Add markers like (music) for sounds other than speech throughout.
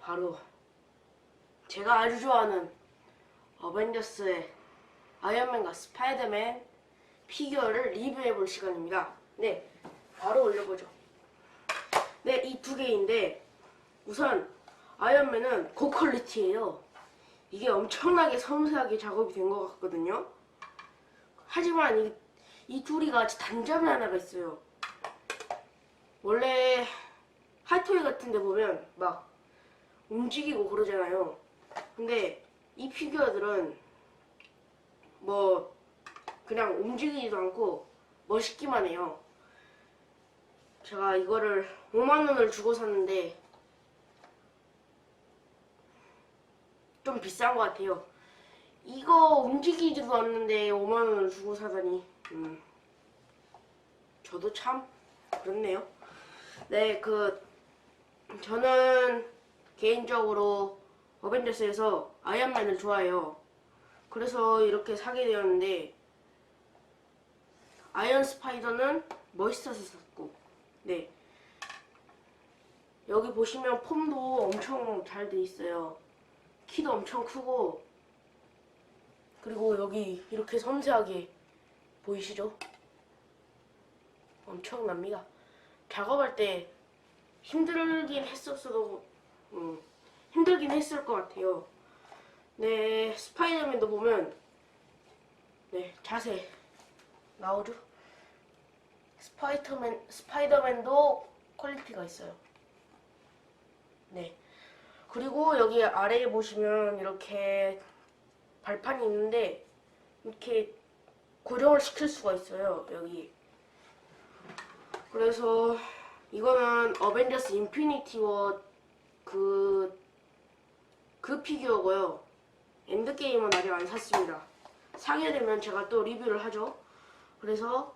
바로 제가 아주 좋아하는 어벤져스의 아이언맨과 스파이더맨 피규어를 리뷰해 볼 시간입니다. 네, 바로 올려보죠. 네, 이 두 개인데 우선 아이언맨은 고퀄리티예요. 이게 엄청나게 섬세하게 작업이 된 것 같거든요. 하지만 이, 이 둘이 같이 단점이 하나가 있어요. 원래 핫토이 같은 데 보면 막 움직이고 그러잖아요. 근데 이 피규어들은 뭐 그냥 움직이지도 않고 멋있기만 해요. 제가 이거를 5만 원을 주고 샀는데 좀 비싼 것 같아요. 이거 움직이지도 않는데 5만 원을 주고 사다니. 음. 저도 참 그렇네요. 네, 그 저는 개인적으로 어벤져스에서 아이언맨을 좋아해요. 그래서 이렇게 사게 되었는데 아이언 스파이더는 멋있어서 샀고 네 여기 보시면 폼도 엄청 잘 돼 있어요. 키도 엄청 크고 그리고 여기 이렇게 섬세하게 보이시죠? 엄청납니다. 작업할 때 힘들긴 했었어도 음, 힘들긴 했을 것 같아요. 네, 스파이더맨도 보면 네 자세 나오죠? 스파이더맨 스파이더맨도 퀄리티가 있어요. 네. 그리고 여기 아래에 보시면 이렇게 발판이 있는데 이렇게 고정을 시킬 수가 있어요. 여기. 그래서 이거는 어벤져스 인피니티 워그 그 피규어고요. 엔드게임은 아직 안 샀습니다. 사게 되면 제가 또 리뷰를 하죠. 그래서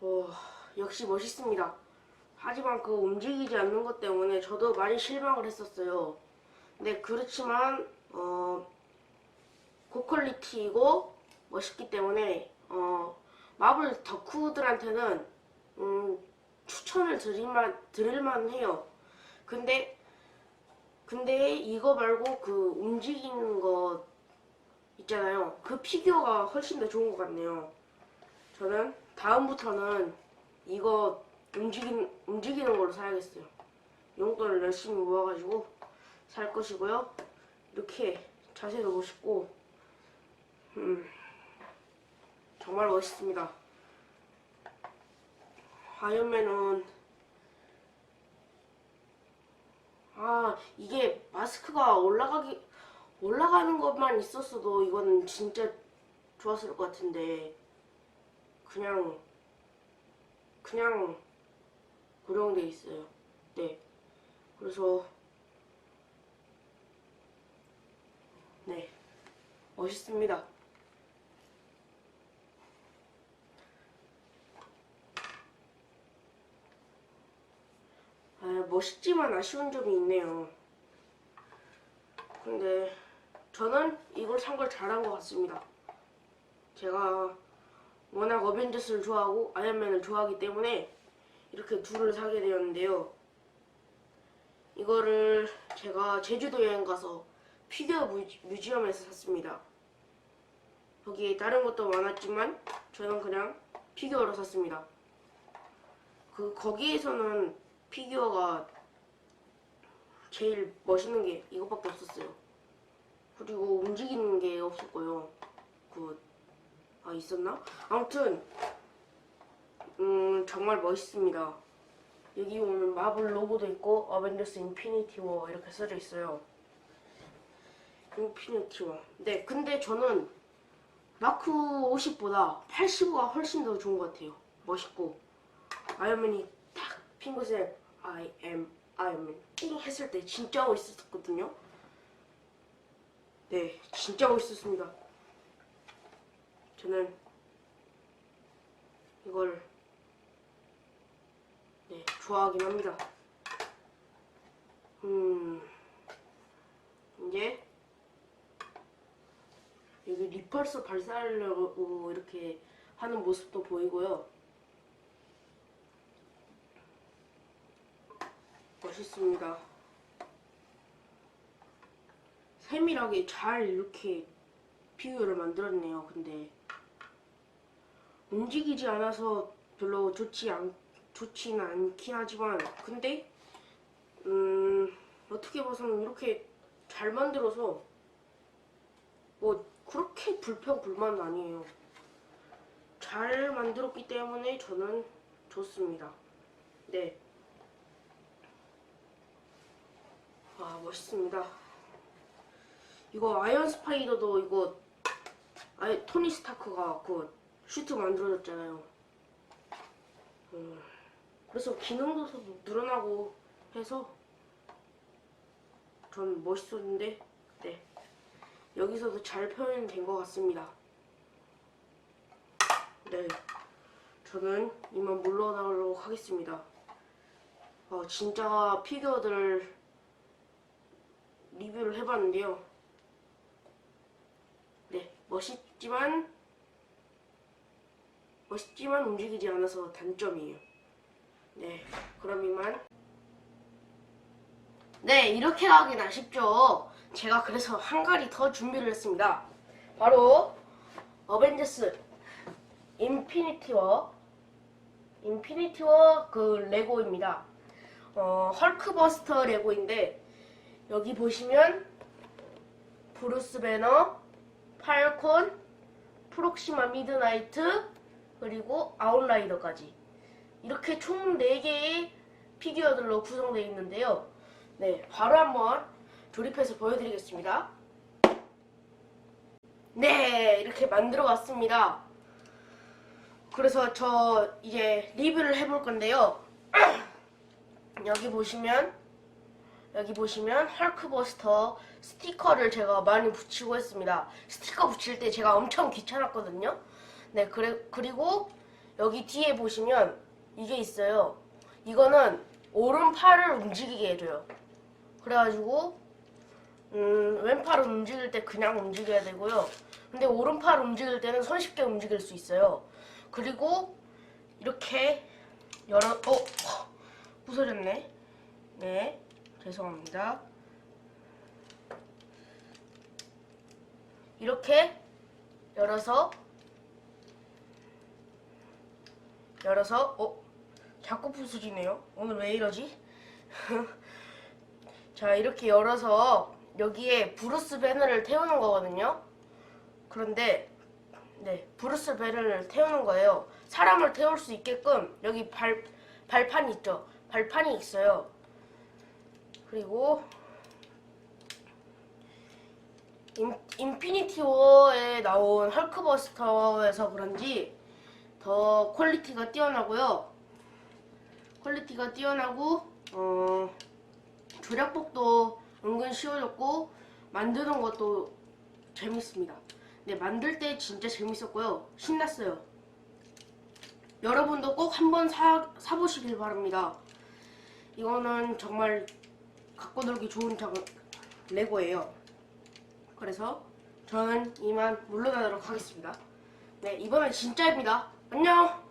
어, 역시 멋있습니다. 하지만 그 움직이지 않는 것 때문에 저도 많이 실망을 했었어요. 근데 그렇지만 어, 고퀄리티이고 멋있기 때문에 어, 마블 덕후들한테는 음, 추천을 드릴만 드릴만 해요. 근데 근데 이거 말고 그 움직이는 거 있잖아요. 그 피규어가 훨씬 더 좋은 것 같네요. 저는 다음부터는 이거 움직인, 움직이는 걸로 사야겠어요. 용돈을 열심히 모아가지고 살 것이고요. 이렇게 자세도 멋있고, 음, 정말 멋있습니다. 아이언맨은 아 이게 마스크가 올라가기 올라가는 것만 있었어도 이건 진짜 좋았을 것 같은데 그냥 그냥 고정돼 있어요. 네. 그래서 네 멋있습니다. 아, 멋있지만 아쉬운 점이 있네요. 근데 저는 이걸 산 걸 잘한 것 같습니다. 제가 워낙 어벤져스를 좋아하고 아이언맨을 좋아하기 때문에 이렇게 둘을 사게 되었는데요. 이거를 제가 제주도 여행 가서 피규어 뮤지- 뮤지엄에서 샀습니다. 거기에 다른 것도 많았지만 저는 그냥 피규어로 샀습니다. 그 거기에서는 피규어가 제일 멋있는 게 이것밖에 없었어요. 그리고 움직이는 게 없었고요. 그, 아, 있었나? 아무튼, 음, 정말 멋있습니다. 여기 보면 마블 로고도 있고, 어벤져스 인피니티 워 이렇게 써져 있어요. 인피니티 워. 네, 근데 저는 마크 50보다 85가 훨씬 더 좋은 것 같아요. 멋있고. 아이언맨이 딱 핑크색 I am 아이언맨 띵 했을 때 진짜 멋있었거든요. 네, 진짜 멋있었습니다. 저는 이걸 네, 좋아하긴 합니다. 음, 이제 여기 리펄스 발사하려고 이렇게 하는 모습도 보이고요. 멋있습니다. 세밀하게 잘 이렇게 피규어를 만들었네요. 근데 움직이지 않아서 별로 좋지 않 좋지는 않긴 하지만 근데 음 어떻게 봐서는 이렇게 잘 만들어서 뭐 그렇게 불평 불만 아니에요. 잘 만들었기 때문에 저는 좋습니다. 네. 와 멋있습니다. 이거 아이언 스파이더도 이거 아이 토니 스타크가 그 슈트 만들어줬잖아요. 음, 그래서 기능도 더 늘어나고 해서 전 멋있었는데 네 여기서도 잘 표현된 것 같습니다. 네 저는 이만 물러나도록 하겠습니다. 어, 진짜 피규어들 리뷰를 해봤는데요. 네, 멋있지만 멋있지만 움직이지 않아서 단점이에요. 네, 그럼 이만. 네, 이렇게 하긴 아쉽죠. 제가 그래서 한 가지 더 준비를 했습니다. 바로 어벤져스 인피니티 워 인피니티 워그 레고입니다. 어, 헐크버스터 레고인데 여기 보시면 브루스 배너, 팔콘, 프록시마 미드나이트, 그리고 아웃라이더까지 이렇게 총 4개의 피규어들로 구성되어 있는데요. 네, 바로 한번 조립해서 보여드리겠습니다. 네, 이렇게 만들어 왔습니다. 그래서 저 이제 리뷰를 해볼 건데요. (clears throat) 여기 보시면 여기 보시면 헐크버스터 스티커를 제가 많이 붙이고 했습니다. 스티커 붙일 때 제가 엄청 귀찮았거든요. 네, 그래, 그리고 여기 뒤에 보시면 이게 있어요. 이거는 오른팔을 움직이게 해줘요. 그래가지고 음, 왼팔을 움직일 때 그냥 움직여야 되고요. 근데 오른팔 움직일 때는 손쉽게 움직일 수 있어요. 그리고 이렇게 열어 어 부서졌네. 네, 죄송합니다. 이렇게 열어서 열어서 어 자꾸 부서지네요. 오늘 왜 이러지? (laughs) 자 이렇게 열어서 여기에 브루스 배너를 태우는 거거든요. 그런데 네 브루스 배너를 태우는 거예요. 사람을 태울 수 있게끔 여기 발 발판 있죠. 발판이 있어요. 그리고 인, 인피니티 워에 나온 헐크버스터에서 그런지 더 퀄리티가 뛰어나고요. 퀄리티가 뛰어나고 어, 조작법도 은근 쉬워졌고 만드는 것도 재밌습니다. 네, 만들 때 진짜 재밌었고요. 신났어요. 여러분도 꼭 한번 사, 사보시길 바랍니다. 이거는 정말 갖고 놀기 좋은 작 레고예요. 그래서 저는 이만 물러나도록 하겠습니다. 네, 이번엔 진짜입니다. 안녕!